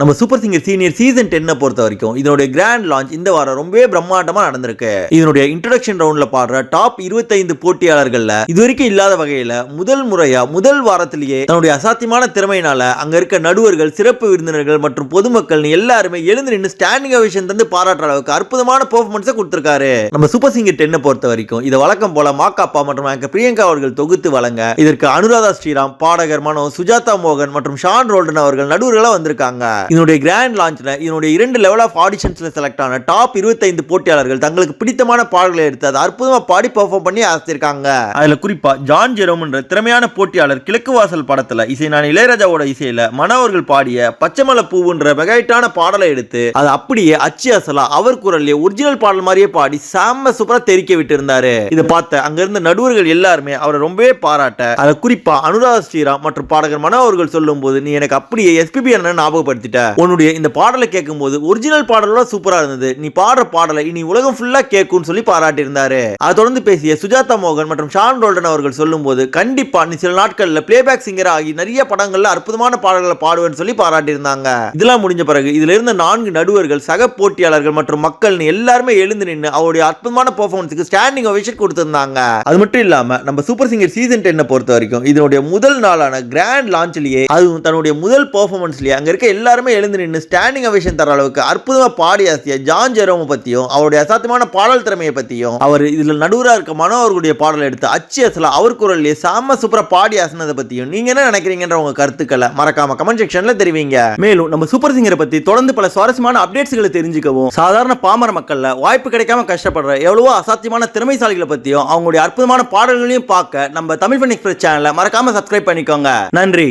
நம்ம super singer senior season டென்னை பொறுத்த வரைக்கும் இதனுடைய கிராண்ட் லான்ச் இந்த வாரம் ரொம்பவே பிரம்மாண்டமா நடந்திருக்கு. இதனுடைய இன்ட்ரடக்ஷன் ரவுண்ட்ல பாடுற டாப் 25 போட்டியாளர்கள்ல இதுவரைக்கும் இல்லாத வகையில முதல் முறையா முதல் வாரத்திலேயே தன்னுடைய அசாத்தியமான திறமையினால அங்க இருக்க நடுவர்கள் சிறப்பு விருந்தினர்கள் மற்றும் பொதுமக்கள் எல்லாருமே எழுந்து நின்று ஸ்டாண்டிங் அவேஷன் தந்து பாராட்டுற அளவுக்கு அற்புதமான பெர்ஃபார்மன்ஸை கொடுத்திருக்காரு. நம்ம சூப்பர் சிங்கர் டென்னை பொறுத்த வரைக்கும் இதை வழக்கம் போல மாக்காப்பா மற்றும் anchor பிரியங்கா அவர்கள் தொகுத்து வழங்க இதற்கு அனுராதா ஸ்ரீராம் பாடகர் மனோ சுஜாதா மோகன் மற்றும் ஷான் ரோல்டன் அவர்கள் நடுவர்களாக வந்திருக்காங்க. இதனுடைய கிராண்ட் லான்ச்ல இதனுடைய இரண்டு லெவல் ஆஃப் ஆடிஷன்ஸ்ல செலக்ட் ஆன டாப் 25 போட்டியாளர்கள் தங்களுக்கு பிடித்தமான பாடல்களை எடுத்து அதை அற்புதமா பாடி பெர்ஃபார்ம் பண்ணி ஆசிருக்காங்க அதுல குறிப்பா ஜான் ஜெரோம்ன்ற திறமையான போட்டியாளர் கிழக்கு வாசல் படத்துல இசை நான் இளையராஜாவோட இசையில மனோ பாடிய பச்சைமலை பூவுன்ற மெகாயிட்டான பாடலை எடுத்து அதை அப்படியே அச்சு அசலா அவர் குரல்லே ஒரிஜினல் பாடல் மாதிரியே பாடி செம்ம சூப்பரா தெரிக்க விட்டு இருந்தாரு இதை பார்த்த அங்க இருந்த நடுவர்கள் எல்லாருமே அவரை ரொம்பவே பாராட்ட அதை குறிப்பா அனுராதா ஸ்ரீராம் மற்றும் பாடகர் மனோ அவர்கள் சொல்லும் போது நீ எனக்கு அப்படியே எஸ்பிபி அண்ணன் ஞாபகப்படுத்திட்ட உன்னுடைய இந்த பாடலை கேட்கும்போது ஒரிஜினல் பாடலோட சூப்பரா இருந்தது. நீ பாடுற பாடலை இனி உலகம் ஃபுல்லா கேட்கும்னு சொல்லி பாராட்டி இருந்தாரு அதை தொடர்ந்து பேசிய சுஜாதா மோகன் மற்றும் ஷான் ரோல்டன் அவர்கள் சொல்லும்போது கண்டிப்பா நீ சில நாட்கள்ல பிளேபேக் சிங்கர் ஆகி நிறைய படங்கள்ல அற்புதமான பாடல்களை பாடுவேன்னு சொல்லி பாராட்டி இருந்தாங்க இதெல்லாம் முடிஞ்ச பிறகு இதுல இருந்த நான்கு நடுவர்கள் சக போட்டியாளர்கள் மற்றும் மக்கள் எல்லாருமே எழுந்து நின்று அவருடைய அற்புதமான பெர்ஃபார்மன்ஸுக்கு ஸ்டாண்டிங் ஒவேஷன் கொடுத்திருந்தாங்க. அது மட்டும் இல்லாம நம்ம சூப்பர் சிங்கர் சீசன் டென்னை பொறுத்த வரைக்கும் இதனுடைய முதல் நாளான கிராண்ட் லான்ச்லயே அதுவும் தன்னுடைய முதல் பெர்ஃபார்மன்ஸ்லயே அங்க இருக்க எல்லாருமே எழுந்து நின்று ஸ்டாண்டிங் அவேஷன் தர அளவுக்கு அற்புதமாக பாடி ஆசிய ஜான் ஜெரோமை பற்றியும் அவருடைய அசாத்தியமான பாடல் திறமையை பற்றியும் அவர் இதில் நடுவராக இருக்க மனோ அவர்களுடைய பாடலை எடுத்து அச்சு அசலா அவர் குரல்லையே சாம சூப்பராக பாடி ஆசினதை பற்றியும் நீங்கள் என்ன நினைக்கிறீங்கன்ற உங்கள் கருத்துக்களை மறக்காம கமெண்ட் செக்ஷனில் தெரிவிங்க. மேலும் நம்ம சூப்பர் சிங்கரை பற்றி தொடர்ந்து பல சுவாரஸ்யமான அப்டேட்ஸ்களை தெரிஞ்சுக்கவும் சாதாரண பாமர மக்களில் வாய்ப்பு கிடைக்காம கஷ்டப்படுற எவ்வளவோ அசாத்தியமான திறமைசாலிகளை பற்றியும் அவங்களுடைய அற்புதமான பாடல்களையும் பார்க்க நம்ம தமிழ் பண்ணி எக்ஸ்பிரஸ் சேனலை மறக்காம சப்ஸ்கிரைப் பண்ணிக்கோங்க. நன்றி.